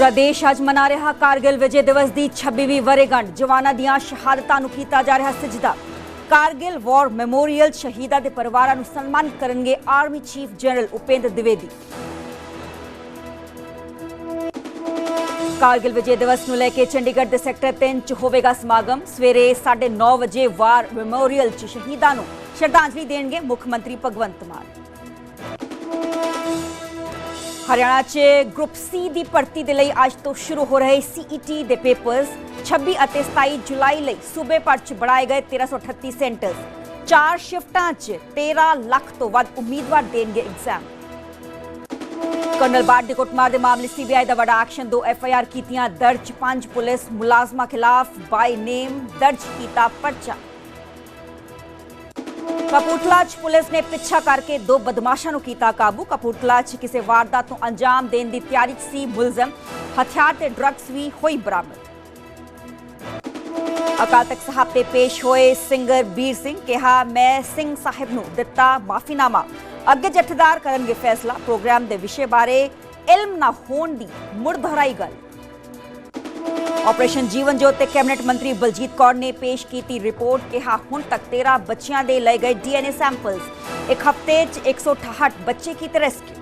ਪੂਰਾ ਦੇਸ਼ ਅੱਜ ਮਨਾ ਰਿਹਾ ਕਾਰਗਿਲ ਵਿਜੇ ਦਿਵਸ ਦੀ 26ਵੀਂ ਵਰ੍ਹੇਗੰਢ। ਜਵਾਨਾਂ ਦੀਆਂ ਸ਼ਹਾਦਤਾਂ ਨੂੰ ਕੀਤਾ ਜਾ ਰਿਹਾ ਸਜਦਾ। ਕਾਰਗਿਲ ਵਾਰ ਮੈਮੋਰੀਅਲ ਸ਼ਹੀਦਾਂ ਦੇ ਪਰਿਵਾਰਾਂ ਨੂੰ ਸਨਮਾਨਿਤ ਕਰਨਗੇ army chief general Upendra Dwivedi. Kargil Vijay Diwas ਨੂੰ ਲੈ ਕੇ ਚੰਡੀਗੜ੍ਹ ਦੇ ਸੈਕਟਰ 3 ਚ ਹੋਵੇਗਾ ਸਮਾਗਮ। ਸਵੇਰੇ 9:30 ਵਜੇ ਵਾਰ ਮੈਮੋਰੀਅਲ ਚ ਸ਼ਹੀਦਾਂ ਨੂੰ ਸ਼ਰਧਾਂਜਲੀ ਦੇਣਗੇ ਮੁੱਖ ਮੰਤਰੀ ਭਗਵੰਤ ਮਾਨ। ਹਰਿਆਣਾ 'ਚ ਗਰੁੱਪ ਸੀ ਦੀ ਭਰਤੀ ਦੇ ਲਈ ਅੱਜ ਤੋਂ ਸ਼ੁਰੂ ਹੋ ਰਹੇ ਸੀਈਟੀ ਦੇ ਪੇਪਰਸ 26 ਅਤੇ 27 ਜੁਲਾਈ ਲਈ ਸੂਬੇ ਭਰ 'ਚ ਬਣਾਏ ਗਏ 1338 ਸੈਂਟਰਸ ਚਾਰ ਸ਼ਿਫਟਾਂ 'ਚ 13 ਲੱਖ ਤੋਂ ਵੱਧ ਉਮੀਦਵਾਰ ਦੇਣਗੇ ਐਗਜ਼ਾਮ ਕਰਨਲ ਬਾੜ ਦੇ ਕੁੱਟਮਾਰ ਦੇ ਮਾਮਲੇ ਸੀਬੀਆਈ ਦਾ ਵੱਡਾ ਐਕਸ਼ਨ ਦੋ ਐਫਆਈਆਰ ਕੀਤੀਆਂ ਦਰਜ, ਪੰਜ ਪੁਲਿਸ ਮੁਲਾਜ਼ਮਾਂ ਖਿਲਾਫ ਬਾਈ ਨੇਮ ਦਰਜ ਕੀਤਾ ਪਰਚਾ। ਕਪੂਰਥਲਾ 'ਚ ਪੁਲਿਸ ਨੇ ਪਿੱਛਾ ਕਰਕੇ ਦੋ ਬਦਮਾਸ਼ਾਂ ਨੂੰ ਕੀਤਾ ਕਾਬੂ। ਕਪੂਰਥਲਾ 'ਚ ਕਿਸੇ ਵਾਰਦਾਤ ਨੂੰ ਅੰਜਾਮ ਦੇਣ ਦੀ ਤਿਆਰੀ 'ਚ ਸੀ ਮੁਲਜ਼ਮ। ਹਥਿਆਰ ਤੇ ਡਰੱਗਸ ਵੀ ਹੋਈ ਬਰਾਮਦ। ਅਕਾਲ ਤਖਤ ਸਾਹਿਬ ਤੇ ਪੇਸ਼ ਹੋਏ ਸਿੰਗਰ ਵੀਰ ਸਿੰਘ ਕਿਹਾ, ਮੈਂ ਸਿੰਘ ਸਾਹਿਬ ਨੂੰ ਦਿੱਤਾ ਮਾਫੀਨਾਮਾ। ਅੱਗੇ ਜਥੇਦਾਰ ਕਰਨਗੇ ਫੈਸਲਾ। ਪ੍ਰੋਗਰਾਮ ਦੇ ਵਿਸ਼ੇ ਬਾਰੇ ਇਲਮ ਨਾ ਹੋਣ ਦੀ ਮੁੜ ਦੁਹਰਾਈ ਗੱਲ। ਆਪਰੇਸ਼ਨ ਜੀਵਨ ਜੋਤ ਤੇ ਕੈਬਨਿਟ ਮੰਤਰੀ ਬਲਜੀਤ ਕੌਰ ਨੇ ਪੇਸ਼ ਕੀਤੀ ਰਿਪੋਰਟ ਕਿਹਾ ਹੁਣ ਤੱਕ 13 ਬੱਚਿਆਂ ਦੇ ਲਏ ਗਏ ਡੀਐਨਏ ਸੈਂਪਲਸ ਇੱਕ ਹਫ਼ਤੇ 'ਚ 168 ਬੱਚੇ ਕੀਤੇ ਰੈਸਕਿਊ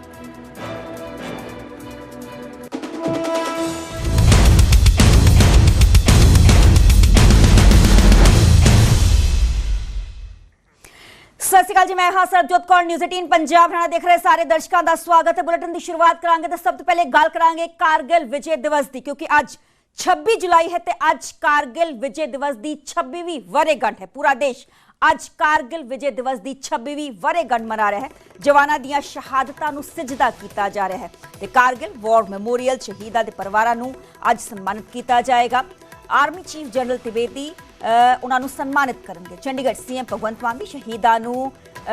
ਸਤਿ ਸ਼੍ਰੀ ਅਕਾਲ ਜੀ, ਮੈਂ ਹਾਂ ਸਰਬਜੋਤ ਕੌਰ ਨਿਊਜ਼ 18 ਪੰਜਾਬ ਹਰਿਆਣਾ ਦੇਖ ਰਹੇ ਸਾਰੇ ਦਰਸ਼ਕਾਂ ਦਾ ਸਵਾਗਤ ਹੈ। ਬੁਲੇਟਿਨ ਦੀ ਸ਼ੁਰੂਆਤ ਕਰਾਂਗੇ ਤਾਂ ਸਭ ਤੋਂ ਪਹਿਲੇ ਗੱਲ ਕਰਾਂਗੇ ਕਾਰਗਿਲ ਵਿਜੇ ਦਿਵਸ ਦੀ, ਕਿਉਂਕਿ ਅੱਜ 26 ਜੁਲਾਈ ਹੈ ਤੇ ਅੱਜ ਕਾਰਗਿਲ ਵਿਜੇ ਦਿਵਸ ਦੀ 26ਵੀਂ ਵਰ੍ਹੇਗੰਢ ਹੈ ਪੂਰਾ ਦੇਸ਼ ਅੱਜ ਕਾਰਗਿਲ ਵਿਜੇ ਦਿਵਸ ਦੀ 26ਵੀਂ ਵਰ੍ਹੇਗੰਢ ਮਨਾ ਰਿਹਾ ਹੈ ਜਵਾਨਾਂ ਦੀਆਂ ਸ਼ਹਾਦਤਾਂ ਨੂੰ ਸਿਜਦਾ ਕੀਤਾ ਜਾ ਰਿਹਾ ਹੈ ਤੇ ਕਾਰਗਿਲ ਵਾਰ ਮੈਮੋਰੀਅਲ ਸ਼ਹੀਦਾਂ ਦੇ ਪਰਿਵਾਰਾਂ ਨੂੰ ਅੱਜ ਸਨਮਾਨਿਤ ਕੀਤਾ ਜਾਏਗਾ ਆਰਮੀ ਚੀਫ ਜਨਰਲ ਤਿਵੇਦੀ ਉਹਨਾਂ ਨੂੰ ਸਨਮਾਨਿਤ ਕਰਨਗੇ ਚੰਡੀਗੜ੍ਹ ਸੀਐਮ ਭਗਵੰਤ ਮਾਨ ਵੀ ਸ਼ਹੀਦਾਂ ਨੂੰ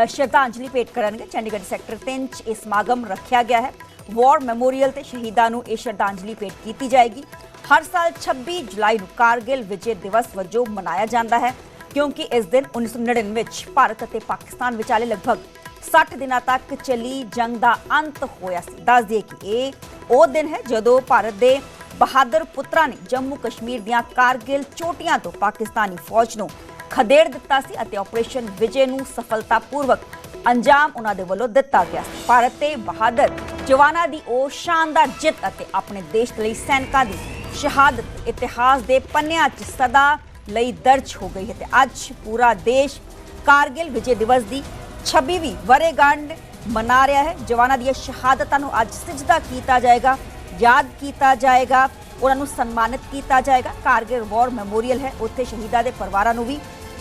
ਸ਼ਰਧਾਂਜਲੀ ਭੇਟ ਕਰਨਗੇ ਚੰਡੀਗੜ੍ਹ ਸੈਕਟਰ 3 ਚ ਇਹ ਸਮਾਗਮ ਰੱਖਿਆ ਗਿਆ ਹੈ ਵਾਰ ਮੈਮੋਰੀਅਲ ਤੇ ਸ਼ਹੀਦਾਂ ਨੂੰ ਇਹ ਸ਼ਰਧਾਂਜਲੀ ਭੇਟ ਕੀਤੀ ਜਾਏਗੀ ਹਰ ਸਾਲ 26 ਜੁਲਾਈ ਨੂੰ ਕਾਰਗਿਲ ਵਿਜੇ ਦਿਵਸ ਵਜੋਂ ਮਨਾਇਆ ਜਾਂਦਾ ਹੈ, ਕਿਉਂਕਿ ਇਸ ਦਿਨ 1999 ਵਿੱਚ ਭਾਰਤ ਅਤੇ ਪਾਕਿਸਤਾਨ ਵਿਚਾਲੇ ਲਗਭਗ 60 ਦਿਨਾਂ ਤੱਕ ਚੱਲੀ ਜੰਗ ਦਾ ਅੰਤ ਹੋਇਆ ਸੀ। ਦੱਸ ਦਈਏ ਕਿ ਇਹ ਉਹ ਦਿਨ ਹੈ ਜਦੋਂ ਭਾਰਤ ਦੇ ਬਹਾਦਰ ਪੁੱਤਰਾਂ ਨੇ ਜੰਮੂ ਕਸ਼ਮੀਰ ਦੀਆਂ ਕਾਰਗਿਲ ਚੋਟੀਆਂ ਤੋਂ ਪਾਕਿਸਤਾਨੀ ਫੌਜ ਨੂੰ ਖਦੇੜ ਦਿੱਤਾ ਸੀ ਅਤੇ ਆਪਰੇਸ਼ਨ ਵਿਜੇ ਨੂੰ ਸਫਲਤਾਪੂਰਵਕ ਅੰਜਾਮ ਉਹਨਾਂ ਦੇ ਵੱਲੋਂ ਦਿੱਤਾ ਗਿਆ ਸੀ। ਭਾਰਤ ਦੇ ਬਹਾਦਰ ਜਵਾਨਾਂ ਦੀ ਉਹ ਸ਼ਾਨਦਾਰ ਜਿੱਤ ਅਤੇ ਆਪਣੇ ਦੇਸ਼ ਲਈ ਸੈਨਿਕਾਂ ਦੀ ਸ਼ਹਾਦਤ ਇਤਿਹਾਸ ਦੇ ਪੰਨਿਆਂ 'ਚ ਸਦਾ ਲਈ ਦਰਜ ਹੋ ਗਈ ਹੈ ਤੇ ਅੱਜ ਪੂਰਾ ਦੇਸ਼ ਕਾਰਗਿਲ ਵਿਜੇ ਦਿਵਸ ਦੀ 26ਵੀਂ ਵਰ੍ਹੇਗੰਢ ਮਨਾ ਰਿਹਾ ਹੈ। ਜਵਾਨਾਂ ਦੀਆਂ ਸ਼ਹਾਦਤਾਂ ਨੂੰ ਅੱਜ ਸਿਜਦਾ ਕੀਤਾ ਜਾਏਗਾ, ਯਾਦ ਕੀਤਾ ਜਾਏਗਾ, ਉਹਨਾਂ ਨੂੰ ਸਨਮਾਨਿਤ ਕੀਤਾ ਜਾਏਗਾ। ਕਾਰਗਿਲ ਵਾਰ ਮੈਮੋਰੀਅਲ ਹੈ, ਉੱਥੇ ਸ਼ਹੀਦਾਂ ਦੇ ਪਰਿਵਾਰਾਂ ਨੂੰ ਵੀ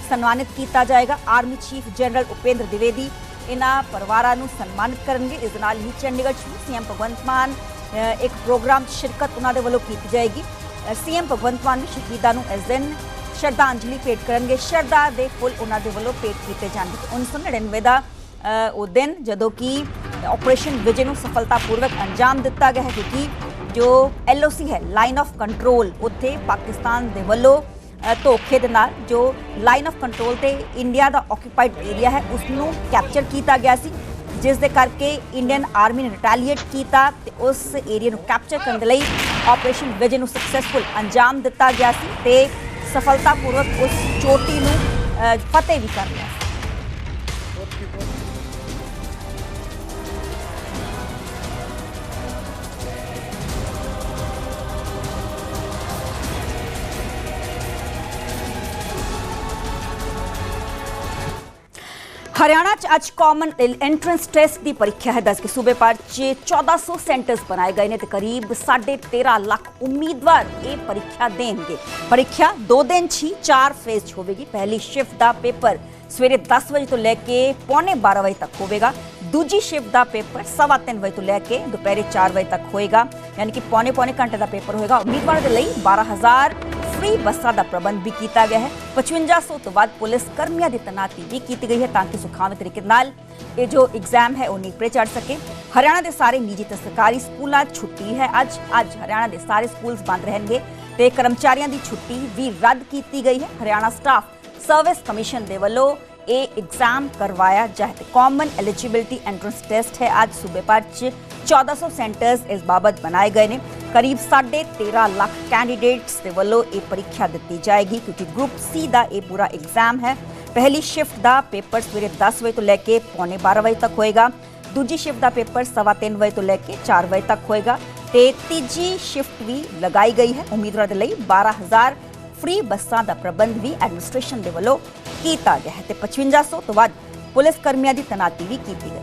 ਸਨਮਾਨਿਤ ਕੀਤਾ ਜਾਏਗਾ। Army chief general Upendra Dwivedi ਇਹਨਾਂ ਪਰਿਵਾਰਾਂ ਨੂੰ ਸਨਮਾਨਿਤ ਕਰਨਗੇ। ਇਸ ਦੇ ਨਾਲ ਹੀ ਚੰਡੀਗੜ੍ਹ 'ਚ ਸੀਐਮ ਭਗਵੰਤ ਮਾਨ ਇੱਕ ਪ੍ਰੋਗਰਾਮ 'ਚ ਸ਼ਿਰਕਤ ਉਹਨਾਂ ਦੇ ਵੱਲੋਂ ਕੀਤੀ ਜਾਏਗੀ। ਸੀਐਮ ਭਗਵੰਤ ਮਾਨ ਵੀ ਸ਼ਹੀਦਾਂ ਨੂੰ ਇਸ ਦਿਨ ਸ਼ਰਧਾਂਜਲੀ ਭੇਟ ਕਰਨਗੇ। ਸ਼ਰਧਾ ਦੇ ਫੁੱਲ ਉਹਨਾਂ ਦੇ ਵੱਲੋਂ ਭੇਟ ਕੀਤੇ ਜਾਣਗੇ। 1999 ਦਾ ਉਹ ਦਿਨ, ਜਦੋਂ ਕਿ ਆਪਰੇਸ਼ਨ ਵਿਜੇ ਨੂੰ ਸਫਲਤਾਪੂਰਵਕ ਅੰਜਾਮ ਦਿੱਤਾ ਗਿਆ ਹੈ, ਕਿਉਂਕਿ ਜੋ ਐਲਓਸੀ ਹੈ ਲਾਈਨ ਆਫ ਕੰਟਰੋਲ ਉੱਥੇ ਪਾਕਿਸਤਾਨ ਦੇ ਵੱਲੋਂ ਧੋਖੇ ਦੇ ਨਾਲ ਜੋ ਲਾਈਨ ਆਫ ਕੰਟਰੋਲ ਤੇ ਇੰਡੀਆ ਦਾ ਆਕਿਊਪਾਈਡ ਏਰੀਆ ਹੈ ਉਸ ਨੂੰ ਕੈਪਚਰ ਕੀਤਾ ਗਿਆ ਸੀ। ਜਿਸ ਦੇ ਕਰਕੇ ਇੰਡੀਅਨ ਆਰਮੀ ਨੇ ਰਿਟੈਲੀਏਟ ਕੀਤਾ ਤੇ ਉਸ ਏਰੀਆ ਨੂੰ ਕੈਪਚਰ ਕਰਨ ਦੇ ਲਈ ਆਪਰੇਸ਼ਨ ਵਿਜੇ ਨੂੰ ਸਕਸੈਸਫੁਲ ਅੰਜਾਮ ਦਿੱਤਾ ਗਿਆ ਸੀ ਤੇ ਸਫਲਤਾਪੂਰਵਕ ਉਸ ਚੋਟੀ ਨੂੰ ਫਤਿਹ ਵੀ ਕਰ ਲਿਆ ਹਰਿਆਣਾ ਚ ਅੱਜ ਕਾਮਨ ਐਂਟਰੈਂਸ ਟੈਸਟ ਦੀ ਪ੍ਰੀਖਿਆ ਹੈ ਦੱਸ ਕੇ ਸੂਬੇ ਭਰ ਚ 1400 ਸੈਂਟਰਸ ਬਣਾਏ ਗਏ ਨੇ ਤੇ ਕਰੀਬ 13.5 ਲੱਖ ਉਮੀਦਵਾਰ ਇਹ ਪ੍ਰੀਖਿਆ ਦੇਣਗੇ ਪ੍ਰੀਖਿਆ 2 ਦਿਨ 'ਚ ਹੀ 4 ਫੇਜ਼ 'ਚ ਹੋਵੇਗੀ ਪਹਿਲੀ ਸ਼ਿਫਟ ਦਾ ਪੇਪਰ ਸਵੇਰੇ 10 ਵਜੇ ਤੋਂ ਲੈ ਕੇ ਪੌਣੇ 12 ਵਜੇ ਤੱਕ ਹੋਵੇਗਾ ਦੂਜੀ ਸ਼ਿਫਟ ਦਾ ਪੇਪਰ ਸਵਾ ਤਿੰਨ ਵਜੇ ਤੋਂ ਲੈ ਕੇ ਦੁਪਹਿਰੇ 4 ਵਜੇ ਤੱਕ ਹੋਏਗਾ ਯਾਨੀ ਕਿ ਪੌਣੇ ਪੌਣੇ ਘੰਟੇ ਦਾ ਪੇਪਰ ਹੋਏਗਾ ਉਮੀਦਵਾਰਾਂ ਦੇ ਲਈ 12000 ਫ੍ਰੀ ਬੱਸਾਂ ਦਾ ਪ੍ਰਬੰਧ ਵੀ ਕੀਤਾ ਗਿਆ ਹੈ 5500 ਤੋਂ ਵੱਧ ਪੁਲਿਸ ਕਰਮੀਆਂ ਦੀ ਤੈਨਾਤੀ ਵੀ ਕੀਤੀ ਗਈ ਹੈ ਤਾਂ ਕਿ ਸੁਖਾਵੇਂ ਤਰੀਕੇ ਨਾਲ ਇਹ ਜੋ ਐਗਜ਼ਾਮ ਹੈ ਉਹ ਨੀਪਰੇ ਚੜ ਸਕੇ ਹਰਿਆਣਾ ਦੇ ਸਾਰੇ ਨਿੱਜੀ ਤੇ ਸਰਕਾਰੀ ਸਕੂਲਾਂ 'ਚ ਛੁੱਟੀ ਹੈ ਅੱਜ ਅੱਜ ਹਰਿਆਣਾ ਦੇ ਸਾਰੇ ਸਕੂਲਸ ਬੰਦ ਰਹਿਣਗੇ ਤੇ ਕਰਮਚਾਰੀਆਂ ਦੀ ਛੁੱਟੀ ਵੀ ਰੱਦ ਕੀਤੀ ਗਈ ਹੈ ਹਰਿਆਣਾ ਸਟਾਫ ਸਰਵਿਸ ਕਮਿਸ਼ਨ ਦੇ ਵੱਲੋਂ ਇਹ ਐਗਜ਼ਾਮ ਕਰਵਾਇਆ ਜਾਏ ਤੇ ਕਾਮਨ ਐਲੀਜੀਬਿਲਟੀ ਐਂਟਰੈਂਸ ਟੈਸਟ ਹੈ ਅੱਜ ਸੂਬੇ ਭਰ 'ਚ 1400 ਸੈਂਟਰਸ ਇਸ ਬਾਬਤ ਬਣਾਏ ਗਏ ਨੇ ਕਰੀਬ 13.5 ਲੱਖ ਕੈਂਡੀਡੇਟਸ ਦੇ ਵੱਲੋਂ ਇਹ ਪ੍ਰੀਖਿਆ ਦਿੱਤੀ ਜਾਏਗੀ ਕਿਉਂਕਿ ਗਰੁੱਪ ਸੀ ਦਾ ਇਹ ਪੂਰਾ ਐਗਜ਼ਾਮ ਹੈ ਪਹਿਲੀ ਸ਼ਿਫਟ ਦਾ ਪੇਪਰ ਸਵੇਰੇ 10 ਵਜੇ ਤੋਂ ਲੈ ਕੇ ਪੌਣੇ 12 ਵਜੇ ਤੱਕ ਹੋਏਗਾ ਦੂਜੀ ਸ਼ਿਫਟ ਦਾ ਪੇਪਰ ਸਵਾ ਤਿੰਨ ਵਜੇ ਤੋਂ ਲੈ ਕੇ 4 ਵਜੇ ਤੱਕ ਹੋਏਗਾ ਤੇ ਤੀਜੀ ਸ਼ਿਫਟ ਵੀ ਲਗਾਈ ਗਈ ਹੈ ਉਮੀਦਵਾਰਾਂ ਦੇ ਲਈ 12000 ਫ੍ਰੀ ਬੱਸਾਂ ਦਾ ਪ੍ਰਬੰਧ ਵੀ ਐਡਮਿਨਿਸਟ੍ਰੇਸ਼ਨ ਦੇ ਵੱਲੋਂ ਕੀਤਾ ਗਿਆ ਹੈ ਤੇ 5500 ਤੋਂ ਵੱਧ ਪੁਲਿਸ ਕਰਮੀਆਂ ਦੀ ਤੈਨਾਤੀ ਵੀ ਕੀਤੀ ਗਈ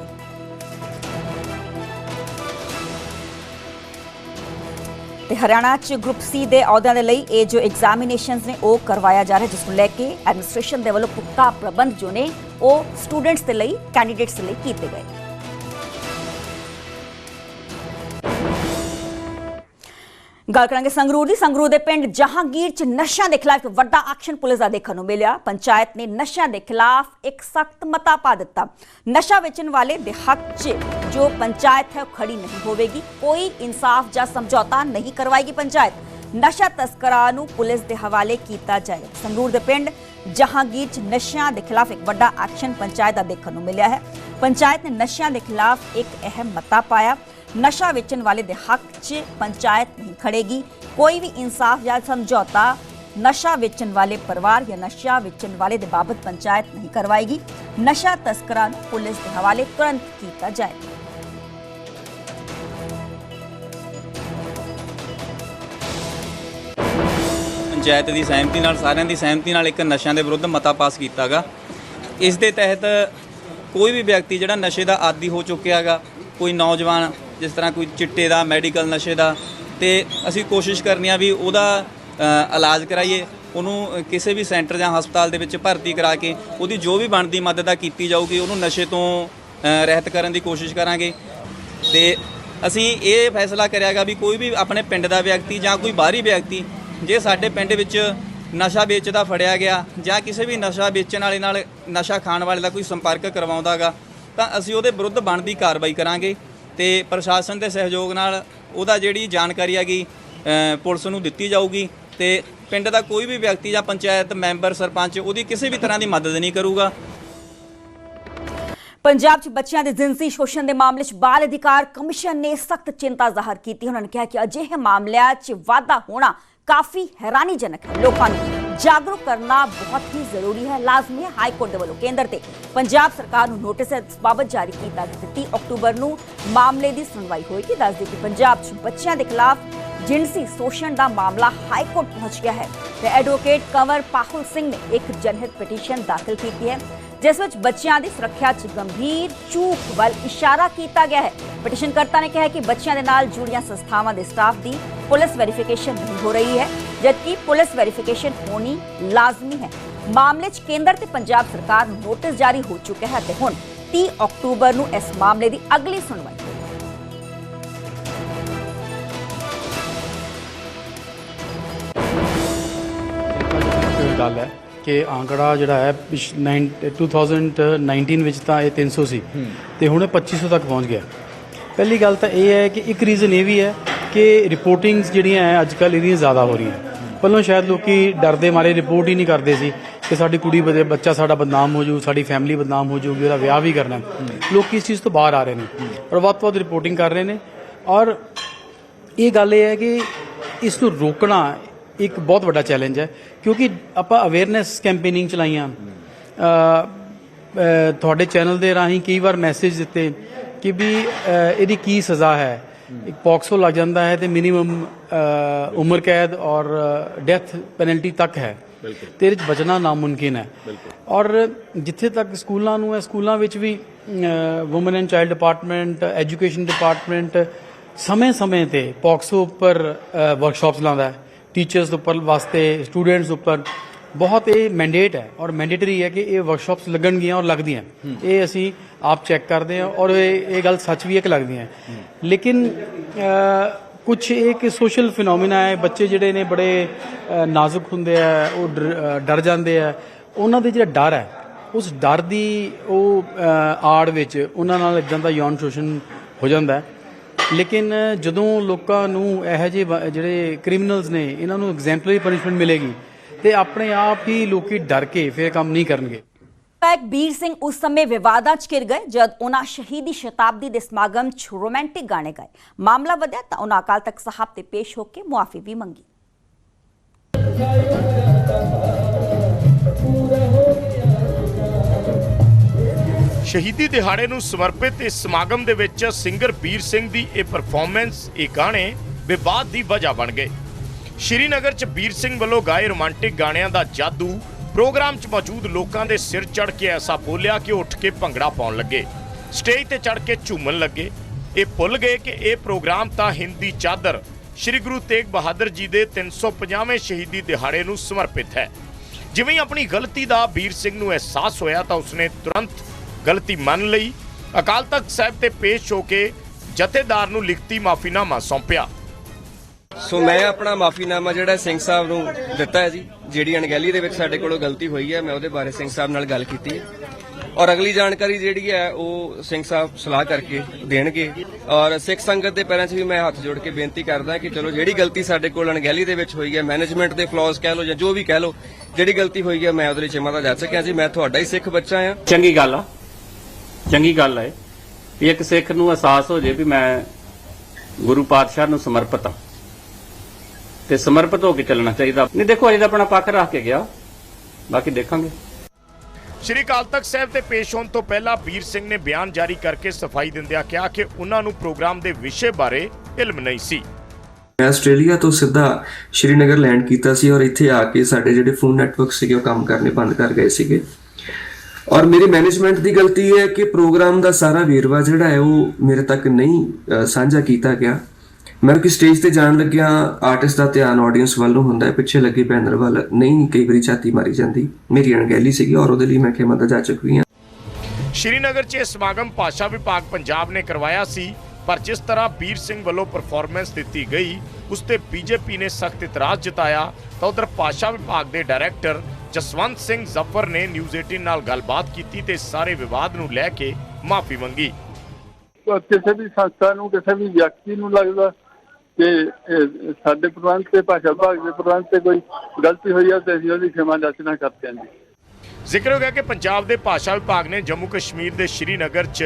ਤੇ ਹਰਿਆਣਾ 'ਚ ਗਰੁੱਪ ਸੀ ਦੇ ਅਹੁਦਿਆਂ ਦੇ ਲਈ ਇਹ ਜੋ ਐਗਜ਼ਾਮੀਨੇਸ਼ਨਸ ਨੇ ਉਹ ਕਰਵਾਇਆ ਜਾ ਰਿਹਾ ਜਿਸ ਨੂੰ ਲੈ ਕੇ ਐਡਮਿਨਿਸਟ੍ਰੇਸ਼ਨ ਦੇ ਵੱਲੋਂ ਪੁਖਤਾ ਪ੍ਰਬੰਧ ਜੋ ਨੇ ਉਹ ਸਟੂਡੈਂਟਸ ਦੇ ਲਈ ਕੈਂਡੀਡੇਟਸ ਦੇ ਲਈ ਕੀਤੇ ਗਏ ਗੱਲ ਕਰਾਂਗੇ ਸੰਗਰੂਰ ਦੀ। ਸੰਗਰੂਰ ਦੇ ਪਿੰਡ ਜਹਾਂਗੀਰ ਚ ਨਸ਼ਿਆਂ ਦੇ ਖਿਲਾਫ ਵੱਡਾ ਐਕਸ਼ਨ ਪੁਲਿਸ ਦਾ ਦੇਖਣ ਨੂੰ ਮਿਲਿਆ। ਪੰਚਾਇਤ ਨੇ ਨਸ਼ਿਆਂ ਦੇ ਖਿਲਾਫ ਇੱਕ ਸਖਤ ਮਤਾ ਪਾ ਦਿੱਤਾ। ਨਸ਼ਾ ਵੇਚਣ ਵਾਲੇ ਦੇ ਹੱਕ 'ਚ ਜੋ ਪੰਚਾਇਤ ਹੈ ਉਹ ਖੜੀ ਨਹੀਂ ਹੋਵੇਗੀ। ਕੋਈ ਇਨਸਾਫ ਜਾਂ ਸਮਝੌਤਾ ਨਹੀਂ ਕਰਵਾਏਗੀ ਪੰਚਾਇਤ। ਨਸ਼ਾ ਤਸਕਰਾਂ ਨੂੰ ਪੁਲਿਸ ਦੇ ਹਵਾਲੇ ਕੀਤਾ ਜਾਏ ਸੰਗਰੂਰ ਦੇ ਪਿੰਡ ਜਹਾਂਗੀਰ ਚ ਨਸ਼ਿਆਂ ਦੇ ਖਿਲਾਫ ਇੱਕ ਵੱਡਾ ਐਕਸ਼ਨ ਪੰਚਾਇਤ ਦਾ ਦੇਖਣ ਨੂੰ ਮਿਲਿਆ ਹੈ। ਪੰਚਾਇਤ ਨੇ ਨਸ਼ਿਆਂ ਦੇ ਖਿਲਾਫ ਇੱਕ ਅਹਿਮ ਮਤਾ ਪਾਇਆ। ਨਸ਼ਾ ਵੇਚਣ ਵਾਲੇ ਦੇ ਹੱਕ 'ਚ ਪੰਚਾਇਤ ਨਹੀਂ ਖੜੇਗੀ। ਕੋਈ ਵੀ ਇਨਸਾਫ ਜਾਂ ਸਮਝੌਤਾ ਨਸ਼ਾ ਵੇਚਣ ਵਾਲੇ ਪਰਿਵਾਰ ਜਾਂ ਨਸ਼ਾ ਵੇਚਣ ਵਾਲੇ ਦੇ ਬਾਬਤ ਪੰਚਾਇਤ ਨਹੀਂ ਕਰਵਾਏਗੀ। ਨਸ਼ਾ ਤਸਕਰਾਂ ਨੂੰ ਪੁਲਿਸ ਦੇ ਹਵਾਲੇ ਤੁਰੰਤ ਕੀਤਾ ਜਾਏਗਾ। ਪੰਚਾਇਤ ਦੀ ਸਹਿਮਤੀ ਨਾਲ, ਸਾਰਿਆਂ ਦੀ ਸਹਿਮਤੀ ਨਾਲ ਇੱਕ ਨਸ਼ਿਆਂ ਦੇ ਵਿਰੁੱਧ ਮਤਾ ਪਾਸ ਕੀਤਾਗਾ। ਇਸ ਦੇ ਤਹਿਤ ਕੋਈ ਵੀ ਵਿਅਕਤੀ ਜਿਹੜਾ ਨਸ਼ੇ ਦਾ ਆਦੀ ਹੋ ਚੁੱਕਿਆਗਾ ਕੋਈ ਨੌਜਵਾਨ ਜਿਸ ਤਰ੍ਹਾਂ ਕੋਈ ਚਿੱਟੇ ਦਾ ਮੈਡੀਕਲ ਨਸ਼ੇ ਦਾ, ਤੇ ਅਸੀਂ ਕੋਸ਼ਿਸ਼ ਕਰਨੀ ਆ ਵੀ ਉਹਦਾ ਇਲਾਜ ਕਰਾਈਏ। ਉਹਨੂੰ ਕਿਸੇ ਵੀ ਸੈਂਟਰ ਜਾਂ ਹਸਪਤਾਲ ਦੇ ਵਿੱਚ ਭਰਤੀ ਕਰਾ ਕੇ ਉਹਦੀ ਜੋ ਵੀ ਬਣਦੀ ਮਦਦ ਆ ਕੀਤੀ ਜਾਊਗੀ, ਉਹਨੂੰ ਨਸ਼ੇ ਤੋਂ ਰਹਿਤ ਕਰਨ ਦੀ ਕੋਸ਼ਿਸ਼ ਕਰਾਂਗੇ। ਤੇ ਅਸੀਂ ਇਹ ਫੈਸਲਾ ਕਰਿਆਗਾ ਵੀ ਕੋਈ ਵੀ ਆਪਣੇ ਪਿੰਡ ਦਾ ਵਿਅਕਤੀ ਜਾਂ ਕੋਈ ਬਾਹਰੀ ਵਿਅਕਤੀ, ਜੇ ਸਾਡੇ ਪਿੰਡ ਵਿੱਚ ਨਸ਼ਾ ਵੇਚਦਾ ਫੜਿਆ ਗਿਆ ਜਾਂ ਕਿਸੇ ਵੀ ਨਸ਼ਾ ਵੇਚਣ ਵਾਲੇ ਨਾਲ ਨਸ਼ਾ ਖਾਣ ਵਾਲੇ ਦਾ ਕੋਈ ਸੰਪਰਕ ਕਰਵਾਉਂਦਾਗਾ ਤਾਂ ਅਸੀਂ ਉਹਦੇ ਵਿਰੁੱਧ ਬਣਦੀ ਕਾਰਵਾਈ ਕਰਾਂਗੇ। ਤੇ ਪ੍ਰਸ਼ਾਸਨ ਦੇ ਸਹਿਯੋਗ ਨਾਲ ਉਹਦਾ ਜਿਹੜੀ ਜਾਣਕਾਰੀ ਹੈਗੀ ਪੁਲਿਸ ਨੂੰ ਦਿੱਤੀ ਜਾਊਗੀ ਤੇ ਪਿੰਡ ਦਾ ਕੋਈ ਵੀ ਵਿਅਕਤੀ ਜਾਂ ਪੰਚਾਇਤ ਮੈਂਬਰ, ਸਰਪੰਚ ਉਹਦੀ ਕਿਸੇ ਵੀ ਤਰ੍ਹਾਂ ਦੀ ਮਦਦ ਨਹੀਂ ਕਰੂਗਾ। ਪੰਜਾਬ 'ਚ ਬੱਚਿਆਂ ਦੇ ਜਿਨਸੀ ਸ਼ੋਸ਼ਣ ਦੇ ਮਾਮਲੇ 'ਚ ਬਾਲ ਅਧਿਕਾਰ ਕਮਿਸ਼ਨ ਨੇ ਸਖਤ ਚਿੰਤਾ ਜ਼ਾਹਰ ਕੀਤੀ। ਉਹਨਾਂ ਨੇ ਕਿਹਾ ਕਿ ਅਜਿਹੇ ਮਾਮਲਿਆਂ 'ਚ ਵਾਧਾ ਹੋਣਾ ਕਾਫੀ ਹੈਰਾਨੀਜਨਕ ਹੈ ਲੋਕਾਂ ਨੂੰ ਜਾਗਰੂਕ ਕਰਨਾ ਬਹੁਤ ਹੀ ਜ਼ਰੂਰੀ ਹੈ ਲਾਜ਼ਮੀ ਹੈ ਹਾਈ ਕੋਰਟ ਦੇ ਵੱਲੋਂ ਕੇਂਦਰ ਤੇ ਪੰਜਾਬ ਸਰਕਾਰ ਨੂੰ ਨੋਟਿਸ ਇਸ ਬਾਬਤ ਜਾਰੀ ਕੀਤਾ ਗਿਆ 30 ਅਕਤੂਬਰ ਨੂੰ ਮਾਮਲੇ ਦੀ ਸੁਣਵਾਈ ਹੋਏਗੀ ਦੱਸਦੇ ਕਿ ਪੰਜਾਬ 'ਚ ਬੱਚਿਆਂ ਦੇ ਖਿਲਾਫ ਜਿਨਸੀ ਸ਼ੋਸ਼ਣ ਦਾ ਮਾਮਲਾ ਹਾਈ ਕੋਰਟ ਪਹੁੰਚ ਗਿਆ ਹੈ ਤੇ ਐਡਵੋਕੇਟ ਕੰਵਰ ਪਾਹੁਲ ਸਿੰਘ ਨੇ ਇੱਕ ਜਨਹਿਤ ਪਟੀਸ਼ਨ ਦਾਖਲ ਕੀਤੀ ਹੈ, ਜਿਸ ਵਿੱਚ ਬੱਚਿਆਂ ਦੀ ਸੁਰੱਖਿਆ 'ਚ ਗੰਭੀਰ ਚੂਕ ਵੱਲ ਇਸ਼ਾਰਾ ਕੀਤਾ ਗਿਆ ਹੈ। ਪਟੀਸ਼ਨਕਰਤਾ ਨੇ ਕਿਹਾ ਕਿ ਬੱਚਿਆਂ ਦੇ ਨਾਲ ਜੁੜੀਆਂ ਸੰਸਥਾਵਾਂ ਦੇ ਸਟਾਫ ਦੀ ਪੁਲਿਸ ਵੈਰੀਫਿਕੇਸ਼ਨ ਨਹੀਂ ਹੋ ਰਹੀ ਹੈ, ਜਦਕਿ ਪੁਲਿਸ ਵੈਰੀਫਿਕੇਸ਼ਨ ਹੋਣੀ ਲਾਜ਼ਮੀ ਹੈ। ਮਾਮਲੇ 'ਚ ਕੇਂਦਰ ਤੇ ਪੰਜਾਬ ਸਰਕਾਰ ਨੂੰ ਨੋਟਿਸ ਜਾਰੀ ਹੋ ਚੁੱਕਿਆ ਹੈ ਤੇ ਹੁਣ 30 ਅਕਤੂਬਰ ਨੂੰ ਇਸ ਮਾਮਲੇ ਦੀ ਅਗਲੀ ਸੁਣਵਾਈ ਗੱਲ ਹੈ ਕਿ ਆਂਕੜਾ ਜਿਹੜਾ ਹੈ ਪਿਛ- ਨਾਈਨ- 2019 ਵਿੱਚ ਤਾਂ ਇਹ 300 ਸੀ ਤੇ ਹੁਣ ਇਹ 2500 ਤੱਕ ਪਹੁੰਚ ਗਿਆ। ਪਹਿਲੀ ਗੱਲ ਤਾਂ ਇਹ ਹੈ ਕਿ ਇੱਕ ਰੀਜ਼ਨ ਇਹ ਵੀ ਹੈ ਕਿ ਰਿਪੋਰਟਿੰਗਸ ਜਿਹੜੀਆਂ ਹੈ ਅੱਜ ਕੱਲ੍ਹ ਇਹਦੀਆਂ ਜ਼ਿਆਦਾ ਹੋ ਰਹੀਆਂ। ਪਹਿਲਾਂ ਸ਼ਾਇਦ ਲੋਕੀ ਡਰਦੇ ਮਾਰੇ ਰਿਪੋਰਟ ਹੀ ਨਹੀਂ ਕਰਦੇ ਸੀ ਕਿ ਸਾਡੀ ਕੁੜੀ ਬਦੇ ਬੱਚਾ ਸਾਡਾ ਬਦਨਾਮ ਹੋ ਜੂ ਸਾਡੀ ਫੈਮਿਲੀ ਬਦਨਾਮ ਹੋ ਜੂਗੀ ਉਹਦਾ ਵਿਆਹ ਵੀ ਕਰਨਾ ਹੈ। ਲੋਕੀ ਇਸ ਚੀਜ਼ ਤੋਂ ਬਾਹਰ ਆ ਰਹੇ ਨੇ ਪਰ ਵੱਧ ਤੋਂ ਵੱਧ ਰਿਪੋਰਟਿੰਗ ਕਰ ਰਹੇ ਨੇ। ਔਰ ਇਹ ਗੱਲ ਇਹ ਹੈ ਕਿ ਇਸ ਨੂੰ ਰੋਕਣਾ ਇੱਕ ਬਹੁਤ ਵੱਡਾ ਚੈਲੰਜ ਹੈ ਕਿਉਂਕਿ ਆਪਾਂ ਅਵੇਅਰਨੈਸ ਕੈਂਪੇਨਿੰਗ ਚਲਾਈਆਂ। ਤੁਹਾਡੇ ਚੈਨਲ ਦੇ ਰਾਹੀਂ ਕਈ ਵਾਰ ਮੈਸੇਜ ਦਿੱਤੇ ਕਿ ਵੀ ਇਹਦੀ ਕੀ ਸਜ਼ਾ ਹੈ। ਇੱਕ ਪੌਕਸੋ ਲੱਗ ਜਾਂਦਾ ਹੈ ਤੇ ਮਿਨੀਮਮ ਉਮਰ ਕੈਦ ਔਰ ਡੈਥ ਪੈਨਲਟੀ ਤੱਕ ਹੈ। ਤੇ ਇਹਦੇ ਚ ਬਚਣਾ ਨਾਮੁਮਕਿਨ ਹੈ। ਔਰ ਜਿੱਥੇ ਤੱਕ ਸਕੂਲਾਂ ਨੂੰ ਹੈ ਸਕੂਲਾਂ ਵਿੱਚ ਵੀ woman and child department education department ਸਮੇਂ-ਸਮੇਂ ਤੇ ਪੌਕਸੋ ਉੱਪਰ ਵਰਕਸ਼ਾਪਸ ਲਾਉਂਦਾ ਹੈ। ਟੀਚਰਸ ਉੱਪਰ ਵਾਸਤੇ ਸਟੂਡੈਂਟਸ ਉੱਪਰ ਬਹੁਤ ਇਹ ਮੈਂਡੇਟ ਹੈ ਔਰ ਮੈਂਡੇਟਰੀ ਹੈ ਕਿ ਇਹ ਵਰਕਸ਼ਾਪਸ ਲੱਗਣਗੀਆਂ ਔਰ ਲੱਗਦੀਆਂ। ਇਹ ਅਸੀਂ ਆਪ ਚੈੱਕ ਕਰਦੇ ਹਾਂ ਔਰ ਇਹ ਇਹ ਗੱਲ ਸੱਚ ਵੀ ਹੈ ਕਿ ਲੱਗਦੀਆਂ ਲੇਕਿਨ ਕੁਝ ਇਹ ਕਿ ਸੋਸ਼ਲ ਫਿਨੋਮੀਨਾ ਹੈ ਬੱਚੇ ਜਿਹੜੇ ਨੇ ਬੜੇ ਨਾਜ਼ੁਕ ਹੁੰਦੇ ਆ ਉਹ ਡਰ- ਜਾਂਦੇ ਆ। ਉਹਨਾਂ ਦੇ ਜਿਹੜਾ ਡਰ ਹੈ ਉਸ ਡਰ ਦੀ ਉਹ ਆੜ ਵਿੱਚ ਉਹਨਾਂ ਨਾਲ ਇਦਾਂ ਦਾ ਯੌਨ ਸ਼ੋਸ਼ਣ ਹੋ ਜਾਂਦਾ ਹੈ। ਲੇਕਿਨ ਜਦੋਂ ਲੋਕਾਂ ਨੂੰ ਇਹੋ ਜਿਹੇ ਜਿਹੜੇ ਕ੍ਰਿਮੀਨਲਸ ਨੇ, ਇਹਨਾਂ ਨੂੰ ਐਗਜ਼ੈਂਪਲਰੀ ਪਨਿਸ਼ਮੈਂਟ ਮਿਲੇਗੀ ਤੇ ਆਪਣੇ ਆਪ ਹੀ ਲੋਕੀ ਡਰ ਕੇ ਫਿਰ ਕੰਮ ਨਹੀਂ ਕਰਨਗੇ। ਗਾਇਕ ਵੀਰ ਸਿੰਘ ਉਸ ਸਮੇਂ ਵਿਵਾਦਾਂ 'ਚ ਘਿਰ ਗਏ ਜਦ ਉਹਨਾਂ ਸ਼ਹੀਦੀ ਸ਼ਤਾਬਦੀ ਦੇ ਸਮਾਗਮ 'ਚ ਰੋਮਾਂਟਿਕ ਗਾਣੇ ਗਾਏ। ਮਾਮਲਾ ਵਧਿਆ ਤਾਂ ਉਹਨਾਂ ਅਕਾਲ ਤਖਤ ਸਾਹਿਬ ਤੇ ਪੇਸ਼ ਹੋ ਕੇ ਮੁਆਫੀ ਵੀ ਮੰਗੀ। ਸ਼ਹੀਦੀ ਦਿਹਾੜੇ ਨੂੰ ਸਮਰਪਿਤ ਇਸ ਸਮਾਗਮ ਦੇ ਵਿੱਚ ਸਿੰਗਰ ਵੀਰ ਸਿੰਘ ਦੀ ਇਹ ਪਰਫਾਰਮੈਂਸ ਇਹ ਗਾਣੇ ਵਿਵਾਦ ਦੀ ਵਜ੍ਹਾ ਬਣ ਗਏ। ਸ਼੍ਰੀਨਗਰ 'ਚ ਵੀਰ ਸਿੰਘ ਵੱਲੋਂ ਗਾਏ ਰੋਮਾਂਟਿਕ ਗਾਣਿਆਂ ਦਾ ਜਾਦੂ, ਪ੍ਰੋਗਰਾਮ 'ਚ ਮੌਜੂਦ ਲੋਕਾਂ ਦੇ ਸਿਰ ਚੜ ਕੇ ਐਸਾ ਬੋਲਿਆ ਕਿ ਉੱਠ ਕੇ ਭੰਗੜਾ ਪਾਉਣ ਲੱਗੇ। ਸਟੇਜ ਤੇ ਚੜ ਕੇ ਝੂਮਣ ਲੱਗੇ। ਇਹ ਭੁੱਲ ਗਏ ਕਿ ਇਹ ਪ੍ਰੋਗਰਾਮ ਤਾਂ ਹਿੰਦੀ ਚਾਦਰ, ਸ਼੍ਰੀ ਗੁਰੂ ਤੇਗ ਬਹਾਦਰ ਜੀ ਦੇ 350ਵੇਂ ਸ਼ਹੀਦੀ ਦਿਹਾੜੇ ਨੂੰ ਸਮਰਪਿਤ ਹੈ। ਜਿਵੇਂ ਹੀ ਆਪਣੀ ਗਲਤੀ ਦਾ ਵੀਰ ਸਿੰਘ ਨੂੰ ਅਹਿਸਾਸ ਹੋਇਆ ਤਾਂ ਉਸਨੇ ਤੁਰੰਤ ਗਲਤੀ ਮੰਨ ਲਈ। ਅਕਾਲ ਤਖਤ ਸਾਹਿਬ ਤੇ ਪੇਸ਼ ਹੋ ਕੇ ਜਥੇਦਾਰ ਨੂੰ ਲਿਖਤੀ ਮਾਫੀਨਾਮਾ ਸੌਂਪਿਆ। ਸੋ ਮੈਂ ਆਪਣਾ ਮਾਫੀਨਾਮਾ ਜਿਹੜਾ ਸਿੰਘ ਸਾਹਿਬ ਨੂੰ ਦਿੱਤਾ ਹੈ ਜੀ ਜਿਹੜੀ ਅਣਗਹਿਲੀ ਦੇ ਵਿੱਚ ਸਾਡੇ ਕੋਲੋਂ ਗਲਤੀ ਹੋਈ ਹੈ ਮੈਂ ਉਹਦੇ ਬਾਰੇ ਸਿੰਘ ਸਾਹਿਬ ਨਾਲ ਗੱਲ ਕੀਤੀ ਹੈ। ਔਰ ਅਗਲੀ ਜਾਣਕਾਰੀ ਜਿਹੜੀ ਹੈ ਉਹ ਸਿੰਘ ਸਾਹਿਬ ਸਲਾਹ ਕਰਕੇ ਦੇਣਗੇ। ਔਰ ਸਿੱਖ ਸੰਗਤ ਦੇ ਪੈਰਾਂ 'ਚ ਵੀ ਮੈਂ ਹੱਥ ਜੋੜ ਕੇ ਬੇਨਤੀ ਕਰਦਾ ਕਿ ਚਲੋ ਜਿਹੜੀ ਗਲਤੀ ਸਾਡੇ ਕੋਲ ਅਣਗਹਿਲੀ ਦੇ ਵਿੱਚ ਹੋਈ ਹੈ ਮੈਨੇਜਮੈਂਟ ਦੇ ਫਲॉज ਕਹਿ ਲਓ ਜਾਂ ਜੋ ਵੀ ਕਹਿ ਲਓ ਜਿਹੜੀ ਗਲਤੀ ਹੋਈ ਹੈ ਮੈਂ ਉਹਦੇ ਲਈ ਚਿਮਾ ਦਾ ਜਾ ਸਕਿਆ ਜੀ। ਮੈਂ ਤੁਹਾਡਾ ਹੀ ਸਿੱਖ ਬੱਚਾ ਆ ਚੰਗੀ ਗੱਲ ਆ। ਚੰਗੀ ਗੱਲ ਹੈ। ਵੀ ਇੱਕ ਸਿੱਖ ਨੂੰ ਅਹਿਸਾਸ ਹੋ ਜੇ ਵੀ ਮੈਂ ਗੁਰੂ ਪਾਤਸ਼ਾਹ ਨੂੰ ਸਮਰਪਿਤ ਹਾਂ। ਤੇ ਸਮਰਪਿਤ ਹੋ ਕੇ ਚੱਲਣਾ ਚਾਹੀਦਾ। ਨਹੀਂ ਦੇਖੋ ਅਜੇ ਤਾਂ ਆਪਣਾ ਪੱਖ ਰੱਖ ਕੇ ਗਿਆ। ਬਾਕੀ ਦੇਖਾਂਗੇ। ਸ਼੍ਰੀ ਅਕਾਲ ਤਖਤ ਸਾਹਿਬ ਤੇ ਪੇਸ਼ ਹੋਣ ਤੋਂ ਪਹਿਲਾਂ ਵੀਰ ਸਿੰਘ ਨੇ ਬਿਆਨ ਜਾਰੀ ਕਰਕੇ ਸਫ਼ਾਈ ਦਿੰਦਿਆਂ ਕਿਹਾ ਕਿ ਉਹਨਾਂ ਨੂੰ ਪ੍ਰੋਗਰਾਮ ਦੇ ਵਿਸ਼ੇ ਬਾਰੇ ਇਲਮ ਨਹੀਂ ਸੀ। ਮੈਂ ਆਸਟ੍ਰੇਲੀਆ ਤੋਂ ਸਿੱਧਾ ਸ਼੍ਰੀਨਗਰ ਲੈਂਡ ਕੀਤਾ ਸੀ ਔਰ ਇੱਥੇ ਆ ਕੇ ਸਾਡੇ ਜਿਹੜੇ ਫੋਨ ਨੈਟਵਰਕ ਸੀਗੇ ਉਹ ਕੰਮ ਕਰਨੇ ਬੰਦ ਕਰ ਗਏ ਸੀਗੇ। ਔਰ ਮੇਰੀ ਮੈਨੇਜਮੈਂਟ ਦੀ ਗਲਤੀ ਹੈ ਕਿ ਪ੍ਰੋਗਰਾਮ ਦਾ ਸਾਰਾ ਵੇਰਵਾ ਜਿਹੜਾ ਹੈ ਉਹ ਮੇਰੇ ਤੱਕ ਨਹੀਂ ਸਾਂਝਾ ਕੀਤਾ ਗਿਆ। ਮੈਂ ਕਿ ਸਟੇਜ ਤੇ ਜਾਣ ਲੱਗਿਆ ਆਰਟਿਸਟ ਦਾ ਧਿਆਨ ਆਡੀਅנס ਵੱਲ ਹੁੰਦਾ ਹੈ, ਪਿੱਛੇ ਲੱਗੇ ਬੈਨਰ ਵੱਲ। ਨਹੀਂ, ਕਈ ਵਾਰੀ ਛਾਤੀ ਮਾਰੀ ਜਾਂਦੀ। ਮੇਰੀ ਅਣਗਹਿਲੀ ਸੀਗੀ ਔਰ ਉਹਦੇ ਲਈ ਮੈਂ ਖਿਮਾ ਦਾ ਜਾ ਚੁੱਕੀ ਹਾਂ। ਸ਼੍ਰੀਨਗਰ 'ਚ ਇਹ ਸਮਾਗਮ ਭਾਸ਼ਾ ਵਿਭਾਗ ਪੰਜਾਬ ਨੇ ਕਰਵਾਇਆ ਸੀ, ਪਰ ਜਿਸ ਤਰ੍ਹਾਂ ਵੀਰ ਸਿੰਘ ਵੱਲੋਂ ਪਰਫਾਰਮੈਂਸ ਦਿੱਤੀ ਗਈ, ਉਸ ਤੇ ਬੀਜੇਪੀ ਨੇ ਸਖਤ ਇਤਰਾਜ਼ ਜਤਾਇਆ, ਤਾਂ ਉਧਰ ਭਾਸ਼ਾ ਵਿਭਾਗ ਦੇ ਡਾਇਰੈਕਟਰ ਜਸਵੰਤ ਸਿੰਘ ਜ਼ਫਰ ਨੇ ਨਿਊਜ਼ 18 ਨਾਲ ਗੱਲਬਾਤ ਕੀਤੀ ਤੇ ਸਾਰੇ ਵਿਵਾਦ ਨੂੰ ਲੈ ਕੇ ਮਾਫੀ ਮੰਗੀ। ਕਿਸੇ ਵੀ ਸੰਸਥਾ ਨੂੰ ਕਿਸੇ ਵੀ ਵਿਅਕਤੀ ਨੂੰ ਲੱਗਦਾ ਕਿ ਇਹ ਸਾਡੇ ਪ੍ਰਬੰਧ ਤੇ ਭਾਸ਼ਾ ਵਿਭਾਗ ਦੇ ਪ੍ਰਬੰਧ ਤੇ ਕੋਈ ਗਲਤੀ ਹੋਈ ਹੈ ਤੇ ਅਸੀਂ ਉਹਦੀ ਖਿਮਾ ਜਾਚਨਾ ਕਰਦੇ ਹਾਂ ਜੀ। ਜ਼ਿਕਰ ਹੋ ਗਿਆ ਕਿ ਪੰਜਾਬ ਦੇ ਭਾਸ਼ਾ ਵਿਭਾਗ ਨੇ ਜੰਮੂ ਕਸ਼ਮੀਰ ਦੇ ਸ਼੍ਰੀਨਗਰ 'ਚ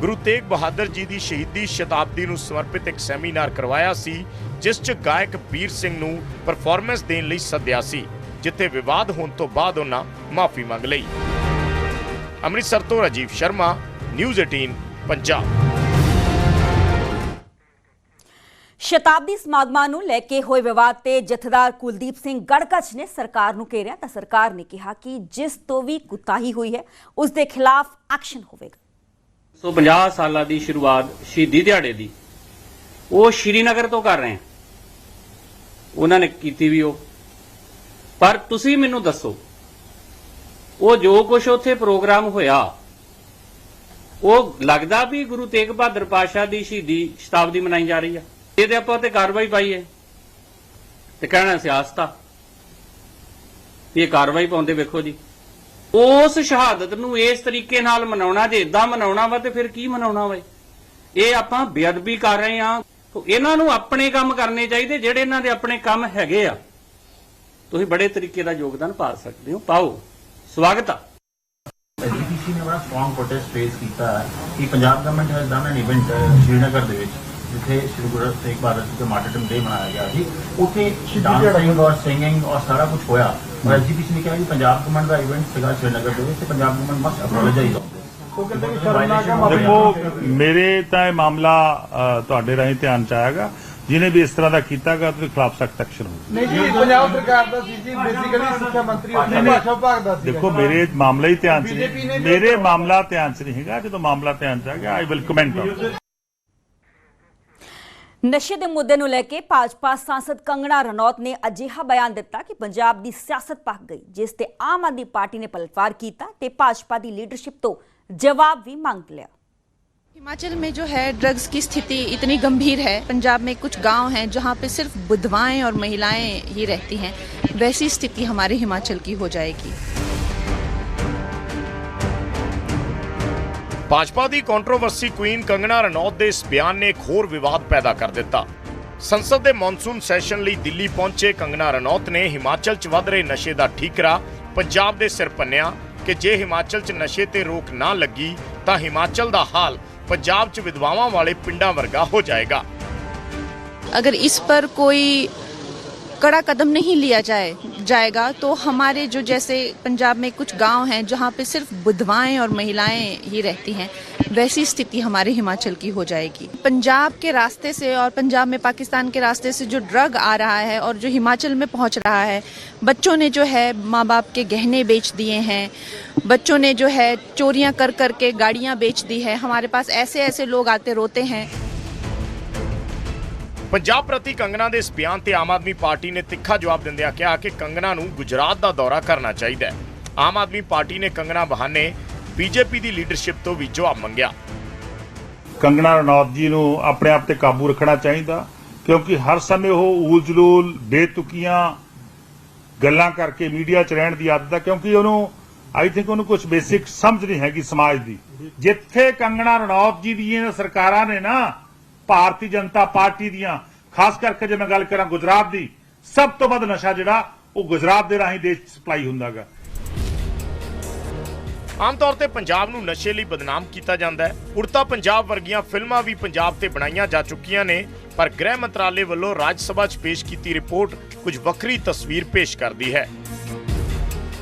ਗੁਰੂ ਤੇਗ ਬਹਾਦਰ ਜੀ ਦੀ ਸ਼ਹੀਦੀ ਸ਼ਤਾਬਦੀ ਨੂੰ ਸਮਰਪਿਤ ਇੱਕ ਸੈਮੀਨਾਰ ਕਰਵਾਇਆ ਸੀ ਜਿਸ 'ਚ ਗਾਇਕ ਵੀਰ ਸਿੰਘ ਨੂੰ ਪਰਫਾਰਮੈਂਸ ਦੇਣ ਲਈ ਸੱਦਿਆ ਸੀ। ਜਿੱਥੇ ਵਿਵਾਦ ਹੋਣ ਤੋਂ ਬਾਅਦ ਉਹਨਾਂ ਮਾਫੀ ਮੰਗ ਲਈ। ਅੰਮ੍ਰਿਤਸਰ ਤੋਂ ਰਾਜੀਵ ਸ਼ਰਮਾ ਨਿਊਜ਼ 18 ਪੰਜਾਬ। ਸ਼ਤਾਬਦੀ ਸਮਾਗਮਾਂ ਨੂੰ ਲੈ ਕੇ ਹੋਏ ਵਿਵਾਦ ਤੇ ਜਥੇਦਾਰ ਕੁਲਦੀਪ ਸਿੰਘ ਗੜਕਚ ਨੇ ਸਰਕਾਰ ਨੂੰ ਘੇਰਿਆ ਤਾਂ ਸਰਕਾਰ ਨੇ ਕਿਹਾ ਕਿ ਜਿਸ ਤੋਂ ਵੀ ਕੁਤਾਹੀ ਹੋਈ ਹੈ ਉਸ ਦੇ ਖਿਲਾਫ ਐਕਸ਼ਨ ਹੋਵੇਗਾ। ਸੋ 50 ਸਾਲਾਂ ਦੀ ਸ਼ੁਰੂਆਤ ਸ਼ਹੀਦੀ ਦਿਹਾੜੇ ਦੀ ਉਹ ਸ਼੍ਰੀਨਗਰ ਤੋਂ ਕਰ ਰਹੇ ਆ ਉਹਨਾਂ ਨੇ ਕੀਤੀ ਵੀ ਉਹ ਪਰ ਤੁਸੀਂ ਮੈਨੂੰ ਦੱਸੋ, ਉਹ ਜੋ ਕੁਝ ਉੱਥੇ ਪ੍ਰੋਗਰਾਮ ਹੋਇਆ, ਉਹ ਲੱਗਦਾ ਵੀ ਗੁਰੂ ਤੇਗ ਬਹਾਦਰ ਪਾਸ਼ਾ ਦੀ ਸ਼ਹੀਦੀ ਸ਼ਤਾਬਦੀ ਮਨਾਈ ਜਾ ਰਹੀ ਆ? ਇਹਦੇ ਆਪਾਂ ਤੇ ਕਾਰਵਾਈ ਪਾਈਏ ਤੇ ਕਹਿਣਾ ਸਿਆਸਤ ਆ ਵੀ ਇਹ ਕਾਰਵਾਈ ਪਾਉਂਦੇ ਵੇਖੋ ਜੀ। ਉਸ ਸ਼ਹਾਦਤ ਨੂੰ ਇਸ ਤਰੀਕੇ ਨਾਲ ਮਨਾਉਣਾ, ਜੇ ਇਦਾਂ ਮਨਾਉਣਾ ਵਾ ਤੇ ਫਿਰ ਕੀ ਮਨਾਉਣਾ ਵਾ ਇਹ? ਆਪਾਂ ਬੇਅਦਬੀ ਕਰ ਰਹੇ ਆ ਇਹਨਾਂ ਨੂੰ ਆਪਣੇ ਕੰਮ ਕਰਨੇ ਚਾਹੀਦੇ, ਜਿਹੜੇ ਇਹਨਾਂ ਦੇ ਆਪਣੇ ਕੰਮ ਹੈਗੇ ਆ। ਤੁਸੀਂ ਬੜੇ ਤਰੀਕੇ ਦਾ ਯੋਗਦਾਨ ਪਾ ਸਕਦੇ ਹੋ। ਪਾਓ। ਸਵਾਗਤ ਆ। ਡੀਪੀਸੀ ਨੇ ਬੜਾ ਸਟਰੋਂਗ ਪ੍ਰੋਟੈਸਟ ਫੇਸ ਕੀਤਾ ਕਿ Punjab government has done an event Srinagar ਦੇ ਵਿੱਚ ਜਿੱਥੇ ਸ਼੍ਰੀ ਗੁਰੂ ਤੇਗ ਬਹਾਦਰ ਜੀ ਦਾ ਮਾਰਟਰਡਮ ਡੇ ਮਨਾਇਆ ਗਿਆ ਸੀ। ਉੱਥੇ ਡਾਂਸਿੰਗ ਔਰ ਸਿੰਗਿੰਗ ਔਰ ਸਾਰਾ ਕੁਝ ਹੋਇਆ। ਔਰ ਐਸਜੀਪੀਸੀ ਨੇ ਕਿਹਾ ਕਿ ਪੰਜਾਬ ਗਵਰਨਮੈਂਟ ਦਾ ਇਵੈਂਟ ਸੀਗਾ ਸ਼੍ਰੀਨਗਰ ਦੇ ਵਿੱਚ ਤੇ ਪੰਜਾਬ ਗਵਰਨਮੈਂਟ ਮਸਟ ਅਪੋਲੋਜਾਈਜ਼ ਉਹ ਕਹਿੰਦੇ ਕਿ ਸ਼ਰਮਨਾਕ ਦੇਖੋ ਮੇਰੇ ਤਾਂ ਇਹ ਮਾਮਲਾ ਤੁਹਾਡੇ ਰਾਹੀਂ ਧਿਆਨ ਚ ਆਏਗਾ ਜਿਹਨੇ ਵੀ ਇਸ ਤਰ੍ਹਾਂ ਦਾ ਕੀਤਾਗਾ ਉਹਦੇ ਖਿਲਾਫ ਸਖਤ ਐਕਸ਼ਨ ਹੋਊਗਾ ਨਹੀਂ ਜੀ ਪੰਜਾਬ ਸਰਕਾਰ ਦਾ ਸੀ ਜੀ ਬੇਸਿਕਲੀ ਸਿੱਖਿਆ ਮੰਤਰੀ ਉੱਥੇ ਭਾਸ਼ਾ ਵਿਭਾਗ ਦਾ ਸੀ। ਦੇਖੋ ਮੇਰੇ ਮਾਮਲਾ ਹੀ ਧਿਆਨ ਚ ਨਹੀਂ ਮੇਰੇ ਮਾਮਲਾ ਧਿਆਨ ਚ ਨਹੀਂ ਹੈਗਾ ਜਦੋਂ ਮਾਮਲਾ ਧਿਆਨ ਚ ਆ ਗਿਆ ਆਈ ਵਿਲ ਕਮੈਂਟ ਔਨ ਨਸ਼ੇ ਦੇ ਮੁੱਦੇ ਨੂੰ ਲੈ ਕੇ ਭਾਜਪਾ ਸਾਂਸਦ ਕੰਗਣਾ ਰਣੌਤ ਨੇ ਅਜਿਹਾ ਬਿਆਨ ਦਿੱਤਾ ਕਿ ਪੰਜਾਬ ਦੀ ਸਿਆਸਤ ਪੱਕ ਗਈ ਜਿਸ ਤੇ ਆਮ ਆਦਮੀ ਪਾਰਟੀ ਨੇ ਪਲਟਵਾਰ ਕੀਤਾ ਤੇ ਭਾਜਪਾ ਦੀ ਲੀਡਰਸ਼ਿਪ ਤੋਂ ਜਵਾਬ ਵੀ ਮੰਗ ਲਿਆ। हिमाचल में जो है ड्रग्स की स्थिति इतनी गंभीर है पंजाब में कुछ गांव हैं जहां पे सिर्फ विधवाएं और महिलाएं ही रहती हैं वैसी स्थिति हमारे हिमाचल की हो जाएगी ਭਾਜਪਾ ਦੀ ਕੰਟਰੋਵਰਸੀ ਕੁਈਨ ਕੰਗਣਾ ਰਣੌਤ ਦੇ ਇਸ ਬਿਆਨ ਨੇ ਇੱਕ ਹੋਰ ਵਿਵਾਦ ਪੈਦਾ ਕਰ ਦਿੱਤਾ ਸੰਸਦ ਦੇ ਮੌਨਸੂਨ ਸੈਸ਼ਨ ਲਈ ਦਿੱਲੀ ਪਹੁੰਚੇ ਕੰਗਣਾ ਰਣੌਤ ਨੇ ਹਿਮਾਚਲ 'ਚ ਵੱਧ ਰਹੇ ਨਸ਼ੇ ਦਾ ਠੀਕਰਾ ਪੰਜਾਬ ਦੇ ਸਿਰ ਪੰਨਿਆ ਕਿ ਜੇ ਹਿਮਾਚਲ 'ਚ ਨਸ਼ੇ ਤੇ ਰੋਕ ਨਾ ਲੱਗੀ ਤਾਂ ਹਿਮਾਚਲ ਦਾ ਹਾਲ ਪੰਜਾਬ 'ਚ ਵਿਧਵਾਵਾਂ ਵਾਲੇ ਪਿੰਡਾਂ ਵਰਗਾ ਹੋ ਜਾਏਗਾ अगर इस पर कोई कड़ा कदम नहीं लिया जाए जाएगा तो हमारे जो जैसे पंजाब में कुछ गांव हैं जहां पे सिर्फ विधवाएं और महिलाएं ही रहती हैं वैसी स्थिति हमारे हिमाचल की हो जाएगी पंजाब के रास्ते से और पंजाब में पाकिस्तान के रास्ते से जो ड्रग आ रहा है और जो हिमाचल में पहुंच रहा है बच्चों ने जो है माँ बाप के गहने बेच दिए हैं बच्चों ने जो है चोरियां कर कर के गाड़ियां बेच दी है हमारे पास ऐसे ऐसे लोग आते रोते हैं ਪੰਜਾਬ ਪ੍ਰਤੀ ਕੰਗਨਾ ਦੇ ਇਸ ਬਿਆਨ ਤੇ ਆਮ ਆਦਮੀ ਪਾਰਟੀ ਨੇ ਤਿੱਖਾ ਜਵਾਬ ਦਿੰਦਿਆਂ ਕਿਹਾ ਕਿ ਕੰਗਨਾ ਨੂੰ ਗੁਜਰਾਤ ਦਾ ਦੌਰਾ ਕਰਨਾ ਚਾਹੀਦਾ ਹੈ ਆਮ ਆਦਮੀ ਪਾਰਟੀ ਨੇ ਕੰਗਨਾ ਬਹਾਨੇ ਬੀਜੇਪੀ ਦੀ ਲੀਡਰਸ਼ਿਪ ਤੋਂ ਵੀ ਜਵਾਬ ਮੰਗਿਆ ਕੰਗਣਾ ਰਣੌਤ ਜੀ ਨੂੰ ਆਪਣੇ ਆਪ ਤੇ ਕਾਬੂ ਰੱਖਣਾ ਚਾਹੀਦਾ ਕਿਉਂਕਿ ਹਰ ਸਮੇਂ ਉਹ ਊਲ-ਜਲੂਲ ਬੇਤੁਕੀਆਂ ਗੱਲਾਂ ਕਰਕੇ ਮੀਡੀਆ 'ਚ ਰਹਿਣ ਦੀ ਆਦਤ ਹੈ ਕਿਉਂਕਿ ਉਹਨੂੰ ਆਈ ਥਿੰਕ ਉਹਨੂੰ ਕੁਝ ਬੇਸਿਕ ਸਮਝ ਨਹੀਂ ਹੈਗੀ ਸਮਾਜ ਦੀ। ਜਿੱਥੇ ਕੰਗਣਾ ਰਣੌਤ ਜੀ ਦੀਆਂ ਸਰਕਾਰਾਂ ਨੇ ਨਾ, ਭਾਰਤੀ ਜਨਤਾ ਪਾਰਟੀ ਦੀਆਂ, ਖਾਸ ਕਰਕੇ ਜੇ ਮੈਂ ਗੱਲ ਕਰਾਂ ਗੁਜਰਾਤ ਦੀ, ਸਭ ਤੋਂ ਵੱਧ ਨਸ਼ਾ ਜਿਹੜਾ, ਉਹ ਗੁਜਰਾਤ ਦੇ ਰਾਹੀਂ ਦੇਸ਼ ਸਪਲਾਈ ਹੁੰਦਾਗਾ। ਆਮ ਤੌਰ ਤੇ ਪੰਜਾਬ ਨੂੰ ਨਸ਼ੇ ਲਈ ਬਦਨਾਮ ਕੀਤਾ ਜਾਂਦਾ ਹੈ। ਉੜਤਾ ਪੰਜਾਬ ਵਰਗੀਆਂ ਫਿਲਮਾਂ ਵੀ ਪੰਜਾਬ ਤੇ ਬਣਾਈਆਂ ਜਾ ਚੁੱਕੀਆਂ ਨੇ, ਪਰ ਗ੍ਰਹਿ ਮੰਤਰਾਲੇ ਵੱਲੋਂ ਰਾਜ ਸਭਾ 'ਚ ਪੇਸ਼ ਕੀਤੀ ਰਿਪੋਰਟ ਕੁਝ ਵੱਖਰੀ ਤਸਵੀਰ ਪੇਸ਼ ਕਰਦੀ ਹੈ।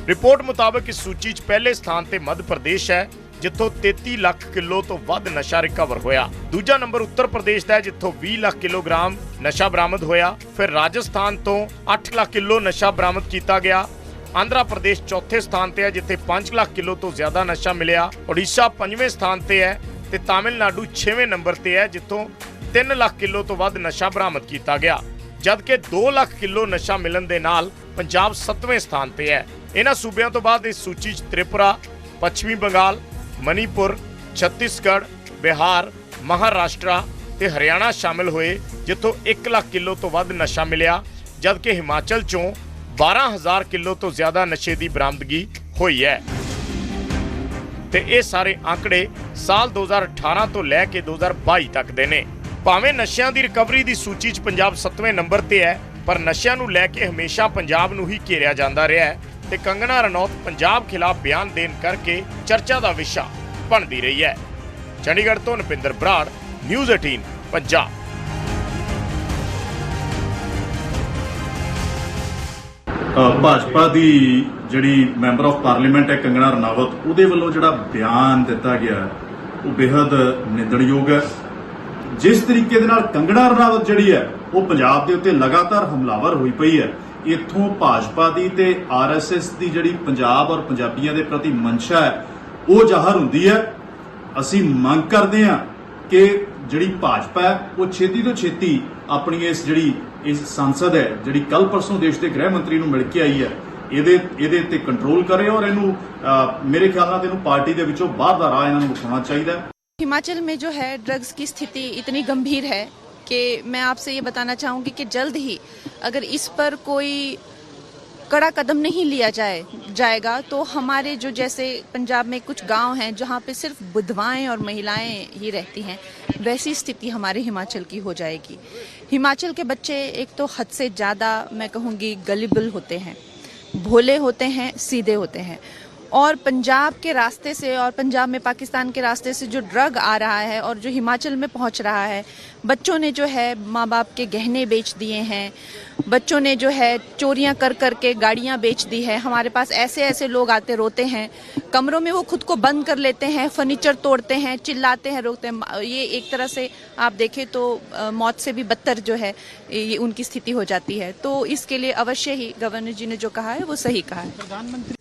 ਰਿਪੋਰਟ ਮੁਤਾਬਕ ਇਸ ਸੂਚੀ 'ਚ ਪਹਿਲੇ ਸਥਾਨ ਤੇ ਮੱਧ ਪ੍ਰਦੇਸ਼ ਹੈ, ਜਿੱਥੋਂ 33 ਲੱਖ ਕਿਲੋ ਤੋਂ ਵੱਧ ਨਸ਼ਾ ਰਿਕਵਰ ਹੋਇਆ। ਦੂਜਾ ਨੰਬਰ ਉੱਤਰ ਪ੍ਰਦੇਸ਼ ਦਾ ਹੈ, ਜਿੱਥੋਂ 20 ਲੱਖ ਕਿਲੋਗ੍ਰਾਮ ਨਸ਼ਾ ਬਰਾਮਦ ਹੋਇਆ। ਫਿਰ ਰਾਜਸਥਾਨ ਤੋਂ 8 ਲੱਖ ਕਿਲੋ ਨਸ਼ਾ ਬਰਾਮਦ ਕੀਤਾ ਗਿਆ। ਆਂਧਰਾ ਪ੍ਰਦੇਸ਼ ਚੌਥੇ ਸਥਾਨ ਤੇ ਹੈ, ਜਿੱਥੇ 5 ਲੱਖ ਕਿਲੋ ਤੋਂ ਜ਼ਿਆਦਾ ਨਸ਼ਾ ਮਿਲਿਆ। ਓਡੀਸ਼ਾ ਪੰਜਵੇਂ ਸਥਾਨ ਤੇ ਹੈ ਤੇ ਤਾਮਿਲਨਾਡੂ 6ਵੇਂ ਨੰਬਰ ਤੇ ਹੈ, ਜਿੱਥੋਂ 3 ਲੱਖ ਕਿਲੋ ਤੋਂ ਵੱਧ ਨਸ਼ਾ ਬਰਾਮਦ ਕੀਤਾ ਗਿਆ। ਜਦਕਿ 2 ਲੱਖ ਕਿਲੋ ਨਸ਼ਾ ਮਿਲਣ ਦੇ ਨਾਲ ਪੰਜਾਬ 7ਵੇਂ ਸਥਾਨ ਤੇ ਹੈ। ਇਹਨਾਂ ਸੂਬਿਆਂ ਤੋਂ ਬਾਅਦ ਇਸ ਸੂਚੀ 'ਚ ਤ੍ਰਿਪੁਰਾ, ਪੱਛਮੀ ਬੰਗਾਲ, ਮਨੀਪੁਰ, ਛੱਤੀਸਗੜ੍ਹ, ਬਿਹਾਰ, ਮਹਾਰਾਸ਼ਟਰ ਤੇ ਹਰਿਆਣਾ ਸ਼ਾਮਿਲ ਹੋਏ, ਜਿੱਥੋਂ 1 ਲੱਖ ਕਿਲੋ ਤੋਂ ਵੱਧ ਨਸ਼ਾ ਮਿਲਿਆ, ਜਦਕਿ ਹਿਮਾਚਲ ਚੋਂ 12000 ਕਿਲੋ ਤੋਂ ਜ਼ਿਆਦਾ ਨਸ਼ੇ ਦੀ ਬਰਾਮਦਗੀ ਹੋਈ ਹੈ। ਤੇ ਇਹ ਸਾਰੇ ਆંકੜੇ ਸਾਲ 2018 ਤੋਂ ਲੈ ਕੇ 2022 ਤੱਕ ਦੇ ਨੇ। ਭਾਵੇਂ ਨਸ਼ਿਆਂ ਦੀ ਰਿਕਵਰੀ ਦੀ ਸੂਚੀ 'ਚ ਪੰਜਾਬ 7ਵੇਂ ਨੰਬਰ ਤੇ ਹੈ, ਪਰ ਨਸ਼ਿਆਂ ਨੂੰ ਲੈ ਕੇ ਹਮੇਸ਼ਾ ਪੰਜਾਬ ਨੂੰ ਹੀ ਘੇਰਿਆ ਜਾਂਦਾ ਰਿਹਾ ਹੈ। ਤੇ ਕੰਗਨਾ ਰਣੌਤ ਪੰਜਾਬ ਖਿਲਾਫ ਬਿਆਨ ਦੇਣ ਕਰਕੇ ਚਰਚਾ ਦਾ ਵਿਸ਼ਾ ਬਣਦੀ ਰਹੀ ਹੈ। ਚੰਡੀਗੜ੍ਹ ਤੋਂ ਨਪਿੰਦਰ ਬਰਾੜ, ਨਿਊਜ਼ 18 ਪੰਜਾਬ। ਭਾਜਪਾ ਦੀ ਜਿਹੜੀ ਮੈਂਬਰ ਆਫ ਪਾਰਲੀਮੈਂਟ ਹੈ ਕੰਗਣਾ ਰਣਾਵਤ ਉਹਦੇ ਵੱਲੋਂ ਜਿਹੜਾ ਬਿਆਨ ਦਿੱਤਾ ਗਿਆ, ਉਹ ਬੇहद ਨਿੰਦਣਯੋਗ ਹੈ। ਜਿਸ ਤਰੀਕੇ ਦੇ ਨਾਲ ਕੰਗਣਾ ਰਣਾਵਤ ਜਿਹੜੀ ਹੈ, ਉਹ ਪੰਜਾਬ ਦੇ ਉੱਤੇ ਲਗਾਤਾਰ ਹਮਲਾਵਰ ਹੋਈ ਪਈ ਹੈ। ਇਥੋਂ ਭਾਜਪਾ ਦੀ ਤੇ ਆਰਐਸਐਸ ਦੀ ਜਿਹੜੀ ਪੰਜਾਬ ਔਰ ਪੰਜਾਬੀਆਂ ਦੇ ਪ੍ਰਤੀ ਮਨਸ਼ਾ ਹੈ, ਉਹ ਜ਼ਾਹਰ ਹੁੰਦੀ ਹੈ। ਅਸੀਂ ਮੰਗ ਕਰਦੇ ਹਾਂ ਕਿ ਜਿਹੜੀ ਭਾਜਪਾ ਹੈ, ਉਹ ਛੇਤੀ ਤੋਂ ਛੇਤੀ ਆਪਣੀ ਇਸ ਜਿਹੜੀ ਇਸ ਸੰਸਦ ਹੈ, ਜਿਹੜੀ ਕੱਲ ਪਰਸੋਂ ਦੇਸ਼ ਦੇ ਗ੍ਰਹਿ ਮੰਤਰੀ ਨੂੰ ਮਿਲ ਕੇ ਆਈ ਹੈ, ਇਹਦੇ ਇਹਦੇ ਤੇ ਕੰਟਰੋਲ ਕਰੇ ਔਰ ਇਹਨੂੰ ਮੇਰੇ ਖਿਆਲ ਨਾਲ ਇਹਨੂੰ ਪਾਰਟੀ ਦੇ ਵਿੱਚੋਂ ਬਾਹਰ ਦਾ ਰਾਹ ਇਹਨਾਂ ਨੂੰ ਵਿਖਾਉਣਾ ਚਾਹੀਦਾ ਹਿਮਾਚਲ ਮੇਂ ਜੋ ਹੈ ਡਰੱਗਸ ਕੀ ਸਥਿਤੀ ਇਤਨੀ ਗੰਭੀਰ ਹੈ कि मैं आपसे ये बताना चाहूँगी कि जल्द ही अगर इस पर कोई कड़ा कदम नहीं लिया जाए, जाएगा तो हमारे जो जैसे पंजाब में कुछ गाँव हैं जहाँ पे सिर्फ़ विधवाएँ और महिलाएँ ही रहती हैं, वैसी स्थिति हमारे हिमाचल की हो जाएगी। हिमाचल के बच्चे एक तो हद से ज़्यादा, मैं कहूँगी, गलिबल होते हैं, भोले होते हैं, सीधे होते हैं। और पंजाब के रास्ते से और पंजाब में पाकिस्तान के रास्ते से जो ड्रग आ रहा है और जो हिमाचल में पहुँच रहा है, बच्चों ने जो है माँ बाप के गहने बेच दिए हैं, बच्चों ने जो है चोरियाँ कर कर के गाड़ियाँ बेच दी है। हमारे पास ऐसे ऐसे लोग आते रोते हैं, कमरों में वो खुद को बंद कर लेते हैं फर्नीचर तोड़ते हैं, चिल्लाते हैं रोकते हैं। ये एक तरह से आप देखें तो मौत से भी बदतर जो है, ये उनकी स्थिति हो जाती है। तो इसके लिए अवश्य ही गवर्नर जी ने जो कहा है, वो सही कहा है।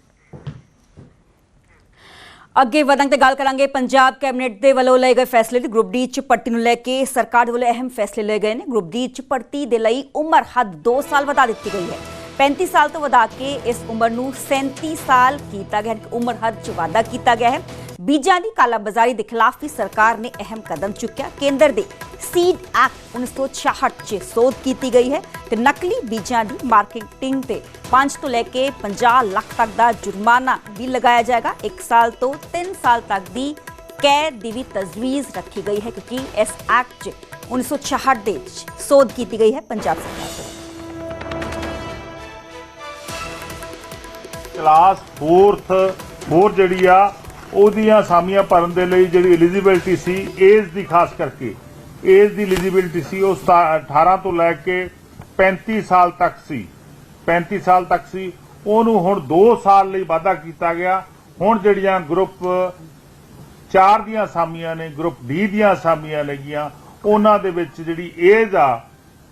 ਅੱਗੇ ਵਧਾਂਗੇ ਤੇ ਗੱਲ ਕਰਾਂਗੇ ਪੰਜਾਬ ਕੈਬਨਿਟ ਦੇ ਵੱਲੋਂ ਲਏ ਗਏ ਫੈਸਲੇ ਦੀ। ਗਰੁੱਪ ਡੀ ਚ ਭਰਤੀ ਨੂੰ ਲੈ ਕੇ ਸਰਕਾਰ ਦੇ ਵੱਲੋਂ ਅਹਿਮ ਫੈਸਲੇ ਲਏ ਗਏ ਨੇ। ਗਰੁੱਪ ਡੀ ਚ ਭਰਤੀ ਦੇ ਲਈ ਉਮਰ ਹੱਦ 2 ਸਾਲ ਵਧਾ ਦਿੱਤੀ ਗਈ ਹੈ। 35 ਸਾਲ ਤੋਂ ਵਧਾ ਕੇ ਇਸ ਉਮਰ ਨੂੰ 37 ਸਾਲ ਕੀਤਾ ਗਿਆ ਹੈ। ਉਮਰ ਹੱਦ ਚ ਵਾਧਾ ਕੀਤਾ ਗਿਆ ਹੈ। ਬੀਜਾਂ ਦੀ ਕਾਲਾਬਾਜ਼ਾਰੀ ਦੇ ਖਿਲਾਫ ਵੀ ਸਰਕਾਰ ਨੇ ਅਹਿਮ ਕਦਮ ਚੁੱਕਿਆ। ਕੇਂਦਰ ਦੇ ਸੀਡ ਐਕਟ 1966 ਚ ਸੋਧ ਕੀਤੀ ਗਈ ਹੈ ਤੇ ਨਕਲੀ ਬੀਜਾਂ ਦੀ ਮਾਰਕੀਟਿੰਗ ਤੇ 5 ਤੋਂ ਲੈ ਕੇ 50 ਲੱਖ ਤੱਕ ਦਾ ਜੁਰਮਾਨਾ ਵੀ ਲਗਾਇਆ ਜਾਏਗਾ। 1 ਸਾਲ ਤੋਂ 3 ਸਾਲ ਤੱਕ ਦੀ ਕੈਦ ਦੀ ਵੀ ਤਜਵੀਜ਼ ਰੱਖੀ ਗਈ ਹੈ ਕਿਉਂਕਿ ਇਸ ਐਕਟ 'ਚ 1966 ਦੇ ਸੋਧ ਕੀਤੀ ਗਈ ਹੈ ਪੰਜਾਬ ਸਰਕਾਰ ਵੱਲੋਂ ਕਲਾਸ 4th ਹੋਰ ਜਿਹੜੀ ਆ ਉਹਦੀਆਂ ਅਸਾਮੀਆਂ ਭਰਨ ਦੇ ਲਈ ਜਿਹੜੀ ਐਲੀਜੀਬਿਲਟੀ ਸੀ ਏਜ ਦੀ ਖਾਸ ਕਰਕੇ ਏਜ ਦੀ ਐਲੀਜੀਬਿਲਟੀ ਸੀ, ਉਹ ਸਤਾ- 18 ਤੋਂ ਲੈ ਕੇ 35 ਸਾਲ ਤੱਕ ਸੀ। 35 ਸਾਲ ਤੱਕ ਸੀ। ਉਹਨੂੰ ਹੁਣ 2 ਸਾਲ ਲਈ ਵਾਧਾ ਕੀਤਾ ਗਿਆ। ਹੁਣ ਜਿਹੜੀਆਂ ਗਰੁੱਪ 4 ਦੀਆਂ ਅਸਾਮੀਆਂ ਨੇ ਗਰੁੱਪ ਡੀ ਦੀਆਂ ਅਸਾਮੀਆਂ ਨੇਗੀਆਂ, ਉਹਨਾਂ ਦੇ ਵਿੱਚ ਜਿਹੜੀ ਏਜ ਆ,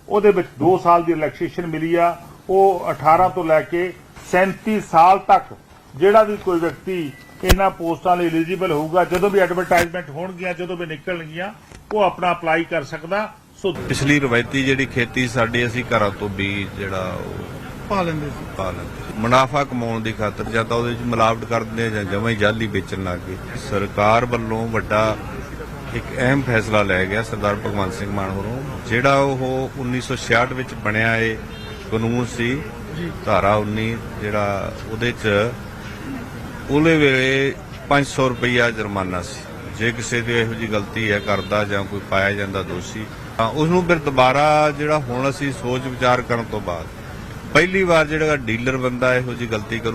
ਉਹਦੇ ਵਿੱਚ 2 ਸਾਲ ਦੀ ਰਿਲੈਕਸੇਸ਼ਨ ਮਿਲੀ ਆ। ਉਹ 18 ਤੋਂ ਲੈ ਕੇ 37 ਸਾਲ ਤੱਕ ਜਿਹੜਾ ਵੀ ਕੋਈ ਵਿਅਕਤੀ ਇਹਨਾਂ ਪੋਸਟਾਂ ਲਈ ਐਲੀਜੀਬਲ ਹੋਊਗਾ ਜਦੋਂ ਵੀ ਐਡਵਰਟਾਈਜ਼ਮੈਂਟ ਹੋਣਗੀਆਂ ਜਦੋਂ ਵੀ ਨਿਕਲਣਗੀਆਂ ਉਹ ਆਪਣਾ ਅਪਲਾਈ ਕਰ ਸਕਦਾ। ਸੋ ਪਿਛਲੀ ਰਵਾਇਤੀ ਜਿਹੜੀ ਖੇਤੀ ਸਾਡੀ ਅਸੀਂ ਘਰਾਂ ਤੋਂ ਬੀਜ ਜਿਹੜਾ ਉਹ ਪਾ ਲੈਂਦੇ ਸੀ। ਪਾ ਲੈਂਦੇ ਮੁਨਾਫਾ ਕਮਾਉਣ ਦੀ ਖਾਤਰ ਜਾਂ ਤਾਂ ਉਹਦੇ ਵਿੱਚ ਮਿਲਾਵਟ ਕਰ ਦਿੰਦੇ ਜਾਂ ਜਮਾਂ ਹੀ ਜਾਲੀ ਵੇਚਣ ਲੱਗ ਗਏ। ਸਰਕਾਰ ਵੱਲੋਂ ਵੱਡਾ ਇੱਕ ਅਹਿਮ ਫੈਸਲਾ ਲਿਆ ਗਿਆ ਸਰਦਾਰ ਭਗਵੰਤ ਸਿੰਘ ਮਾਨ ਵੱਲੋਂ ਜਿਹੜਾ ਉਹ 1966 ਵਿੱਚ ਬਣਿਆ ਇਹ ਕਾਨੂੰਨ ਸੀ ਧਾਰਾ 19 ਜਿਹੜਾ ਉਹਦੇ ਚ ਉਹਦੇ ਵੇਲੇ 500 ਰੁਪਈਆ ਜੁਰਮਾਨਾ ਸੀ। ਜੇ ਕਿਸੇ ਦੀ ਇਹੋ ਜੀ ਗਲਤੀ ਹੈ, ਕਰਦਾ ਜਾਂ ਕੋਈ ਪਾਇਆ ਜਾਂਦਾ ਦੋਸ਼ੀ, ਤਾਂ ਉਸ ਨੂੰ ਫਿਰ ਦੁਬਾਰਾ ਜਿਹੜਾ ਹੁਣ ਅਸੀਂ ਸੋਚ ਵਿਚਾਰ ਕਰਨ ਤੋਂ ਬਾਅਦ ਪਹਿਲੀ ਵਾਰ ਜਿਹੜਾ ਡੀਲਰ ਬੰਦਾ ਇਹੋ ਜੀ ਗਲਤੀ ਕਰੂ